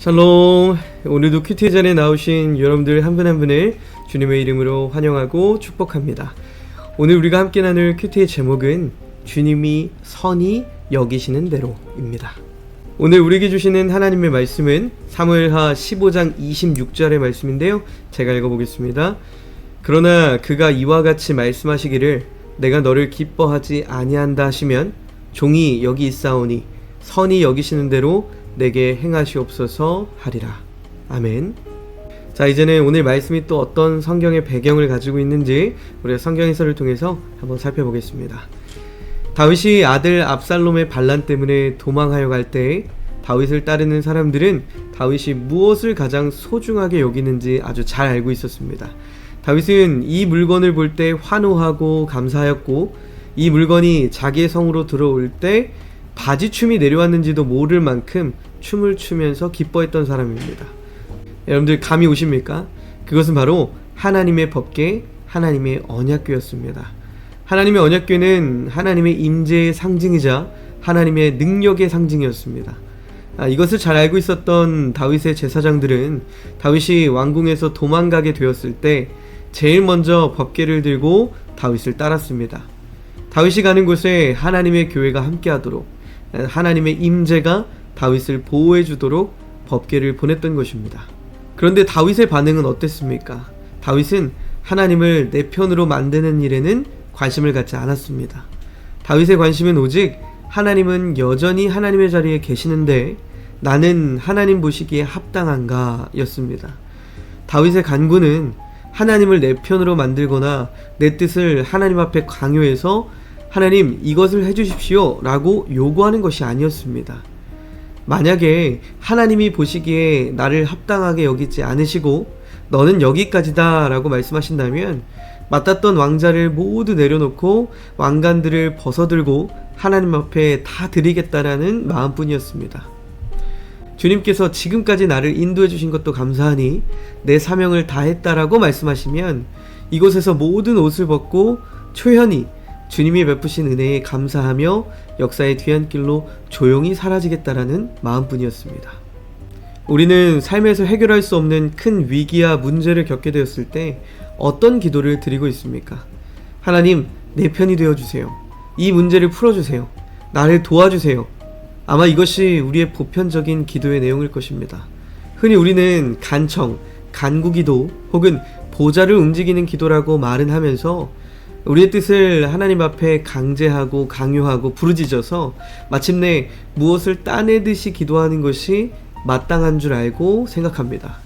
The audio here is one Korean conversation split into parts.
샬롬. 오늘도 큐티 전에 나오신 여러분들 한 분 한 분을 주님의 이름으로 환영하고 축복합니다. 오늘 우리가 함께 나눌 큐티의 제목은 주님이 선히 여기시는 대로입니다. 오늘 우리에게 주시는 하나님의 말씀은 사무엘하 15장 26절의 말씀인데요. 제가 읽어보겠습니다. 그러나 그가 이와 같이 말씀하시기를 내가 너를 기뻐하지 아니한다 하시면 종이 여기 있사오니 선히 여기시는 대로 내게 행하시옵소서 하리라. 아멘. 자, 이제는 오늘 말씀이 또 어떤 성경의 배경을 가지고 있는지 우리가 성경 해설을 통해서 한번 살펴보겠습니다. 다윗이 아들 압살롬의 반란 때문에 도망하여 갈 때 다윗을 따르는 사람들은 다윗이 무엇을 가장 소중하게 여기는지 아주 잘 알고 있었습니다. 다윗은 이 물건을 볼 때 환호하고 감사하였고 이 물건이 자기의 성으로 들어올 때 바지춤이 내려왔는지도 모를 만큼 춤을 추면서 기뻐했던 사람입니다. 여러분들 감이 오십니까? 그것은 바로 하나님의 법계, 하나님의 언약궤였습니다. 하나님의 언약궤는 하나님의 임재의 상징이자 하나님의 능력의 상징이었습니다. 아, 이것을 잘 알고 있었던 다윗의 제사장들은 다윗이 왕궁에서 도망가게 되었을 때 제일 먼저 법궤를 들고 다윗을 따랐습니다. 다윗이 가는 곳에 하나님의 교회가 함께하도록 하나님의 임재가 다윗을 보호해 주도록 법궤를 보냈던 것입니다. 그런데 다윗의 반응은 어땠습니까? 다윗은 하나님을 내 편으로 만드는 일에는 관심을 갖지 않았습니다. 다윗의 관심은 오직 하나님은 여전히 하나님의 자리에 계시는데 나는 하나님 보시기에 합당한가 였습니다. 다윗의 간구는 하나님을 내 편으로 만들거나 내 뜻을 하나님 앞에 강요해서 하나님 이것을 해주십시오 라고 요구하는 것이 아니었습니다. 만약에 하나님이 보시기에 나를 합당하게 여기지 않으시고 너는 여기까지다 라고 말씀하신다면 맡았던 왕자를 모두 내려놓고 왕관들을 벗어들고 하나님 앞에 다 드리겠다라는 마음뿐이었습니다. 주님께서 지금까지 나를 인도해 주신 것도 감사하니 내 사명을 다했다라고 말씀하시면 이곳에서 모든 옷을 벗고 초연히 주님이 베푸신 은혜에 감사하며 역사의 뒤안길로 조용히 사라지겠다라는 마음뿐이었습니다. 우리는 삶에서 해결할 수 없는 큰 위기와 문제를 겪게 되었을 때 어떤 기도를 드리고 있습니까? 하나님, 내 편이 되어 주세요. 이 문제를 풀어 주세요. 나를 도와주세요. 아마 이것이 우리의 보편적인 기도의 내용일 것입니다. 흔히 우리는 간청, 간구기도 혹은 보좌를 움직이는 기도라고 말은 하면서 우리의 뜻을 하나님 앞에 강제하고 강요하고 부르짖어서 마침내 무엇을 따내듯이 기도하는 것이 마땅한 줄 알고 생각합니다.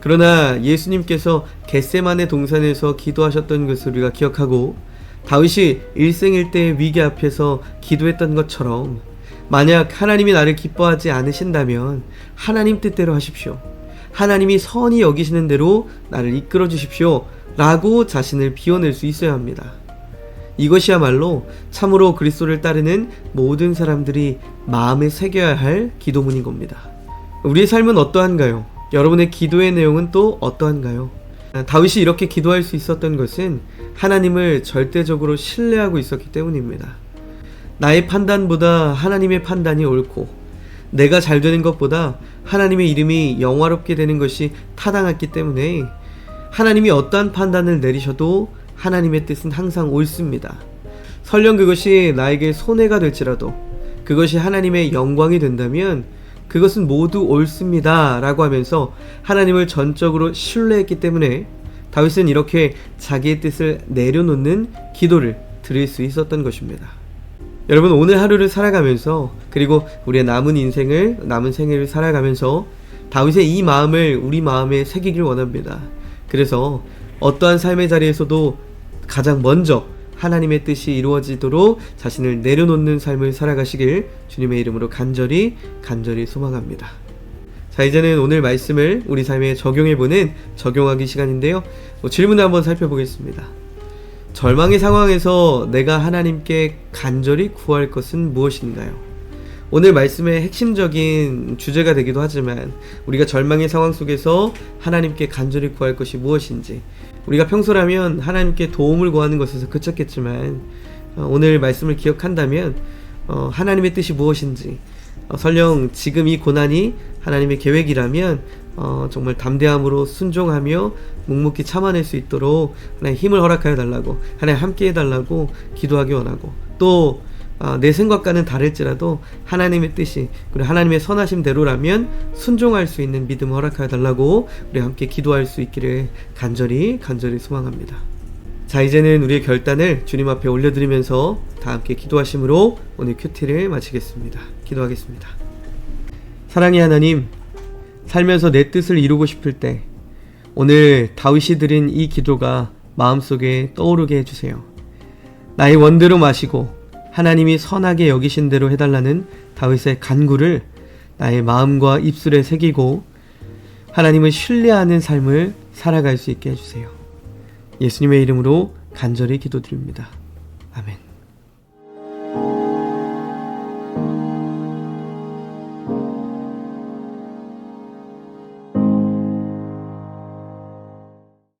그러나 예수님께서 겟세만의 동산에서 기도하셨던 것을 우리가 기억하고 다윗이 일생일대의 위기 앞에서 기도했던 것처럼 만약 하나님이 나를 기뻐하지 않으신다면 하나님 뜻대로 하십시오. 하나님이 선히 여기시는 대로 나를 이끌어 주십시오. 라고 자신을 비워낼 수 있어야 합니다. 이것이야말로 참으로 그리스도를 따르는 모든 사람들이 마음에 새겨야 할 기도문인 겁니다. 우리의 삶은 어떠한가요? 여러분의 기도의 내용은 또 어떠한가요? 다윗이 이렇게 기도할 수 있었던 것은 하나님을 절대적으로 신뢰하고 있었기 때문입니다. 나의 판단보다 하나님의 판단이 옳고 내가 잘 되는 것보다 하나님의 이름이 영화롭게 되는 것이 타당했기 때문에 하나님이 어떠한 판단을 내리셔도 하나님의 뜻은 항상 옳습니다. 설령 그것이 나에게 손해가 될지라도 그것이 하나님의 영광이 된다면 그것은 모두 옳습니다. 라고 하면서 하나님을 전적으로 신뢰했기 때문에 다윗은 이렇게 자기의 뜻을 내려놓는 기도를 드릴 수 있었던 것입니다. 여러분 오늘 하루를 살아가면서 그리고 우리의 남은 인생을 남은 생애를 살아가면서 다윗의 이 마음을 우리 마음에 새기길 원합니다. 그래서 어떠한 삶의 자리에서도 가장 먼저 하나님의 뜻이 이루어지도록 자신을 내려놓는 삶을 살아가시길 주님의 이름으로 간절히 간절히 소망합니다. 자 이제는 오늘 말씀을 우리 삶에 적용해보는 적용하기 시간인데요. 뭐 질문을 한번 살펴보겠습니다. 절망의 상황에서 내가 하나님께 간절히 구할 것은 무엇인가요? 오늘 말씀의 핵심적인 주제가 되기도 하지만 우리가 절망의 상황 속에서 하나님께 간절히 구할 것이 무엇인지 우리가 평소라면 하나님께 도움을 구하는 것에서 그쳤겠지만 어, 오늘 말씀을 기억한다면 어, 하나님의 뜻이 무엇인지 어, 설령 지금 이 고난이 하나님의 계획이라면 어, 정말 담대함으로 순종하며 묵묵히 참아낼 수 있도록 하나님 힘을 허락하여 달라고 하나님 함께 해달라고 기도하기 원하고 또 아, 내 생각과는 다를지라도 하나님의 뜻이 그리고 하나님의 선하심대로라면 순종할 수 있는 믿음 허락하여 달라고 우리 함께 기도할 수 있기를 간절히 간절히 소망합니다. 자 이제는 우리의 결단을 주님 앞에 올려드리면서 다 함께 기도하심으로 오늘 큐티를 마치겠습니다. 기도하겠습니다. 사랑의 하나님, 살면서 내 뜻을 이루고 싶을 때 오늘 다윗이 드린 이 기도가 마음속에 떠오르게 해주세요. 나의 원대로 마시고 하나님이 선하게 여기신 대로 해달라는 다윗의 간구를 나의 마음과 입술에 새기고 하나님을 신뢰하는 삶을 살아갈 수 있게 해주세요. 예수님의 이름으로 간절히 기도드립니다. 아멘.